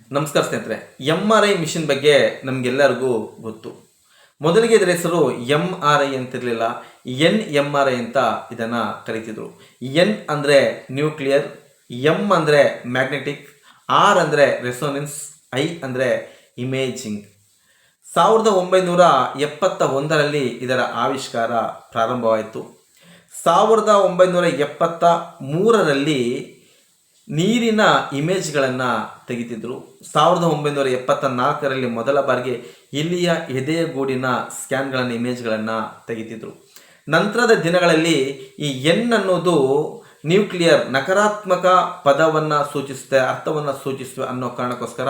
ನಮಸ್ಕಾರ ಸ್ನೇಹಿತರೆ M R I machine ಬಗ್ಗೆ ನಮಗೆಲ್ಲರಿಗೂ ಗೊತ್ತು. ಮೊದಲಿಗೆ ಇದರ ಹೆಸರು ಎಂ ಆರ್ ಐ ಅಂತಿರಲಿಲ್ಲ ಎನ್ ಎಂ ಆರ್ ಐ ಅಂತ ಇದನ್ನು ಕರೀತಿದ್ರು. ಎನ್ ಅಂದರೆ ನ್ಯೂಕ್ಲಿಯರ್ ಎಂ ಅಂದರೆ ಮ್ಯಾಗ್ನೆಟಿಕ್ ಆರ್ ಅಂದರೆ ರೆಸೋನೆನ್ಸ್ ಐ ಅಂದರೆ ಇಮೇಜಿಂಗ್. ಸಾವಿರದ ಒಂಬೈನೂರ ಎಪ್ಪತ್ತ ಒಂದರಲ್ಲಿ ಇದರ ಆವಿಷ್ಕಾರ ಪ್ರಾರಂಭವಾಯಿತು. ಸಾವಿರದ ಒಂಬೈನೂರ ಎಪ್ಪತ್ತ ಮೂರರಲ್ಲಿ ನೀರಿನ ಇಮೇಜ್ಗಳನ್ನು ತೆಗಿತಿದ್ರು. ಸಾವಿರದ ಒಂಬೈನೂರ ಎಪ್ಪತ್ತ ನಾಲ್ಕರಲ್ಲಿ ಮೊದಲ ಬಾರಿಗೆ ಇಲ್ಲಿಯ ಎದೆಯ ಗೂಡಿನ ಸ್ಕ್ಯಾನ್ಗಳನ್ನು, ಇಮೇಜ್ಗಳನ್ನು ತೆಗಿತಿದ್ರು. ನಂತರದ ದಿನಗಳಲ್ಲಿ ಈ ಎನ್ ಅನ್ನೋದು ನ್ಯೂಕ್ಲಿಯರ್ ನಕಾರಾತ್ಮಕ ಪದವನ್ನು ಸೂಚಿಸುತ್ತೆ, ಅರ್ಥವನ್ನು ಸೂಚಿಸುತ್ತೆ ಅನ್ನೋ ಕಾರಣಕ್ಕೋಸ್ಕರ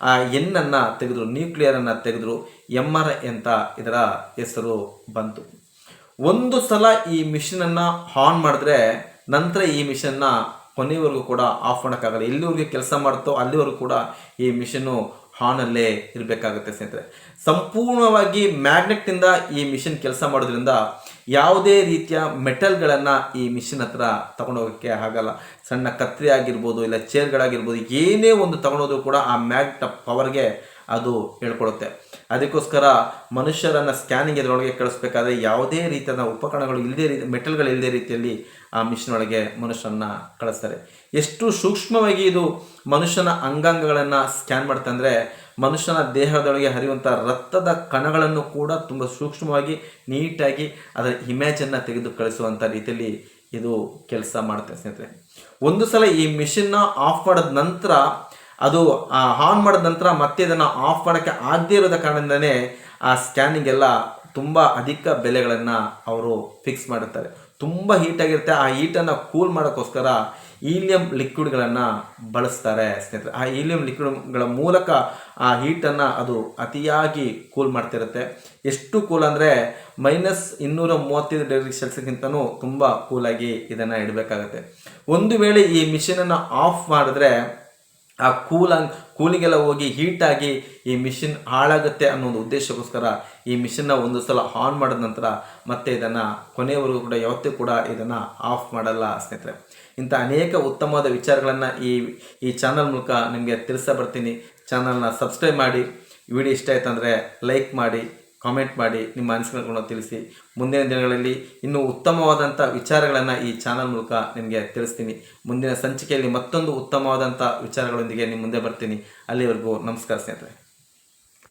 ಆ ಎನ್ನನ್ನು ತೆಗೆದ್ರು ನ್ಯೂಕ್ಲಿಯರನ್ನು ತೆಗೆದ್ರು ಎಂ ಆರ್ ಅಂತ ಇದರ ಹೆಸರು ಬಂತು. ಒಂದು ಸಲ ಈ ಮಿಷಿನನ್ನು ಆನ್ ಮಾಡಿದ್ರೆ ನಂತರ ಈ ಮಿಷನ್ನ ಕೊನೆವರೆಗೂ ಕೂಡ ಆಫ್ ಮಾಡೋಕ್ಕಾಗಲ್ಲ. ಎಲ್ಲಿವರೆಗೆ ಕೆಲಸ ಮಾಡುತ್ತೋ ಅಲ್ಲಿವರೆಗೂ ಕೂಡ ಈ ಮಿಷನ್ನು ಹಾನಲ್ಲೇ ಇರಬೇಕಾಗುತ್ತೆ ಸ್ನೇಹಿತರೆ. ಸಂಪೂರ್ಣವಾಗಿ ಮ್ಯಾಗ್ನೆಟ್ನಿಂದ ಈ ಮಿಷಿನ್ ಕೆಲಸ ಮಾಡೋದ್ರಿಂದ ಯಾವುದೇ ರೀತಿಯ ಮೆಟಲ್ಗಳನ್ನು ಈ ಮಿಷಿನ್ ಹತ್ರ ತಗೊಂಡೋಗೋಕ್ಕೆ ಆಗಲ್ಲ. ಸಣ್ಣ ಕತ್ರಿ ಆಗಿರ್ಬೋದು, ಇಲ್ಲ ಚೇರ್ಗಳಾಗಿರ್ಬೋದು ಏನೇ ಒಂದು ತಗೊಂಡೋದ್ರೂ ಕೂಡ ಆ ಮ್ಯಾಗ್ನೆಟ್ ಪವರ್ಗೆ ಅದು ಹೇಳ್ಕೊಡುತ್ತೆ. ಅದಕ್ಕೋಸ್ಕರ ಮನುಷ್ಯರನ್ನು ಸ್ಕ್ಯಾನಿಂಗ್ ಇದರೊಳಗೆ ಕಳಿಸ್ಬೇಕಾದ್ರೆ ಯಾವುದೇ ರೀತಿಯಾದ ಉಪಕರಣಗಳು ಇಲ್ಲದೇ ರೀತಿ, ಮೆಟಲ್ಗಳು ಇಲ್ಲದೇ ರೀತಿಯಲ್ಲಿ ಆ ಮಿಷಿನ್ ಒಳಗೆ ಮನುಷ್ಯರನ್ನ ಕಳಿಸ್ತಾರೆ. ಎಷ್ಟು ಸೂಕ್ಷ್ಮವಾಗಿ ಇದು ಮನುಷ್ಯನ ಅಂಗಾಂಗಗಳನ್ನು ಸ್ಕ್ಯಾನ್ ಮಾಡುತ್ತೆ ಅಂದರೆ ಮನುಷ್ಯನ ದೇಹದೊಳಗೆ ಹರಿಯುವಂಥ ರಕ್ತದ ಕಣಗಳನ್ನು ಕೂಡ ತುಂಬ ಸೂಕ್ಷ್ಮವಾಗಿ, ನೀಟಾಗಿ ಅದರ ಇಮೇಜನ್ನು ತೆಗೆದು ಕಳಿಸುವಂಥ ರೀತಿಯಲ್ಲಿ ಇದು ಕೆಲಸ ಮಾಡುತ್ತೆ ಸ್ನೇಹಿತರೆ. ಒಂದು ಸಲ ಈ ಮಿಷಿನ್ನ ಆಫ್ ಮಾಡಿದ ನಂತರ ಅದು ಆನ್ ಮಾಡಿದ ನಂತರ ಮತ್ತೆ ಇದನ್ನು ಆಫ್ ಮಾಡೋಕ್ಕೆ ಆಗದೇ ಇರೋದ ಕಾರಣದಿಂದನೇ ಆ ಸ್ಕ್ಯಾನಿಂಗ್ ಎಲ್ಲ ತುಂಬ ಅಧಿಕ ಬೆಲೆಗಳನ್ನು ಅವರು ಫಿಕ್ಸ್ ಮಾಡುತ್ತಾರೆ. ತುಂಬ ಹೀಟಾಗಿರುತ್ತೆ ಆ ಹೀಟನ್ನು ಕೂಲ್ ಮಾಡೋಕ್ಕೋಸ್ಕರ ಈಲಿಯಂ ಲಿಕ್ವಿಡ್ಗಳನ್ನು ಬಳಸ್ತಾರೆ ಸ್ನೇಹಿತರೆ. ಆ ಈಲಿಯಂ ಲಿಕ್ವಿಡ್ಗಳ ಮೂಲಕ ಆ ಹೀಟನ್ನು ಅದು ಅತಿಯಾಗಿ ಕೂಲ್ ಮಾಡ್ತಿರುತ್ತೆ. ಎಷ್ಟು ಕೂಲ್ ಅಂದರೆ ಮೈನಸ್ ಇನ್ನೂರ ಮೂವತ್ತೈದು ಡಿಗ್ರಿ ಸೆಲ್ಸಿಯಸ್ಗಿಂತನೂ ತುಂಬ ಕೂಲಾಗಿ ಇದನ್ನು ಇಡಬೇಕಾಗತ್ತೆ. ಒಂದು ವೇಳೆ ಈ ಮಿಷಿನನ್ನು ಆಫ್ ಮಾಡಿದ್ರೆ ಆ ಕೂಲಾಂಗ್ ಕೂಲಿಗೆಲ್ಲ ಹೋಗಿ ಹೀಟಾಗಿ ಈ ಮಿಷಿನ್ ಹಾಳಾಗುತ್ತೆ ಅನ್ನೋ ಒಂದು ಉದ್ದೇಶಕ್ಕೋಸ್ಕರ ಈ ಮಿಷನ್ನ ಒಂದು ಸಲ ಆನ್ ಮಾಡಿದ ನಂತರ ಮತ್ತೆ ಇದನ್ನು ಕೊನೆಯವರೆಗೂ ಕೂಡ, ಯಾವತ್ತೂ ಕೂಡ ಇದನ್ನು ಆಫ್ ಮಾಡಲ್ಲ ಸ್ನೇಹಿತರೆ. ಇಂಥ ಅನೇಕ ಉತ್ತಮವಾದ ವಿಚಾರಗಳನ್ನು ಈ ಈ ಚಾನಲ್ ಮೂಲಕ ನಿಮಗೆ ತಿಳಿಸ ಬರ್ತೀನಿ. ಚಾನಲ್ನ ಸಬ್ಸ್ಕ್ರೈಬ್ ಮಾಡಿ. ವಿಡಿಯೋ ಇಷ್ಟ ಆಯ್ತು ಅಂದರೆ ಲೈಕ್ ಮಾಡಿ. ಕಾಮೆಂಟ್ ಮಾಡಿ ನಿಮ್ಮ ಅನಿಸಿಕೆಗಳನ್ನು ತಿಳಿಸಿ. ಮುಂದಿನ ದಿನಗಳಲ್ಲಿ ಇನ್ನೂ ಉತ್ತಮವಾದಂಥ ವಿಚಾರಗಳನ್ನು ಈ ಚಾನಲ್ ಮೂಲಕ ನಿಮಗೆ ತಿಳಿಸ್ತೀನಿ. ಮುಂದಿನ ಸಂಚಿಕೆಯಲ್ಲಿ ಮತ್ತೊಂದು ಉತ್ತಮವಾದಂಥ ವಿಚಾರಗಳೊಂದಿಗೆ ನಿಮ್ಮ ಮುಂದೆ ಬರ್ತೀನಿ. ಅಲ್ಲಿವರೆಗೂ ನಮಸ್ಕಾರ ಸ್ನೇಹಿತರೆ.